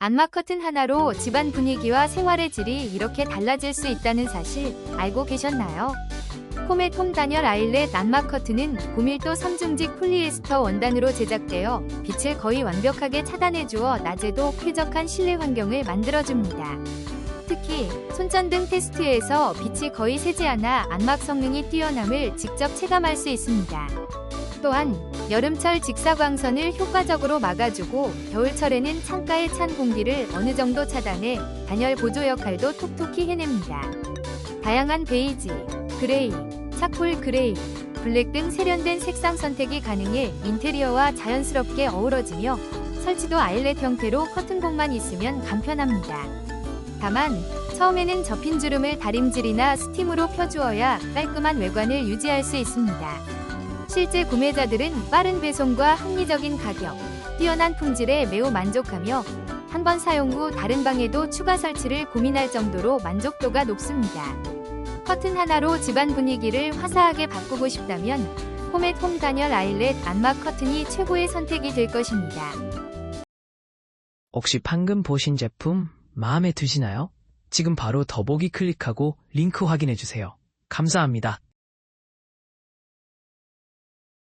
안마 커튼 하나로 집안 분위기와 생활의 질이 이렇게 달라질 수 있다는 사실 알고 계셨나요? 코멧 홈 단열 아일렛 안마 커튼은 고밀도 3중직 폴리에스터 원단으로 제작되어 빛을 거의 완벽하게 차단해주어 낮에도 쾌적한 실내 환경을 만들어줍니다. 특히 손전등 테스트에서 빛이 거의 새지 않아 안막 성능이 뛰어남을 직접 체감할 수 있습니다. 또한 여름철 직사광선을 효과적으로 막아주고 겨울철에는 창가의 찬 공기를 어느 정도 차단해 단열 보조 역할도 톡톡히 해냅니다. 다양한 베이지, 그레이, 차콜 그레이, 블랙 등 세련된 색상 선택이 가능해 인테리어와 자연스럽게 어우러지며 설치도 아일렛 형태로 커튼봉만 있으면 간편합니다. 다만 처음에는 접힌 주름을 다림질이나 스팀으로 펴주어야 깔끔한 외관을 유지할 수 있습니다. 실제 구매자들은 빠른 배송과 합리적인 가격, 뛰어난 품질에 매우 만족하며 한 번 사용 후 다른 방에도 추가 설치를 고민할 정도로 만족도가 높습니다. 커튼 하나로 집안 분위기를 화사하게 바꾸고 싶다면 홈의 홈 단열 아일렛 안마 커튼이 최고의 선택이 될 것입니다. 혹시 방금 보신 제품 마음에 드시나요? 지금 바로 더보기 클릭하고 링크 확인해주세요. 감사합니다.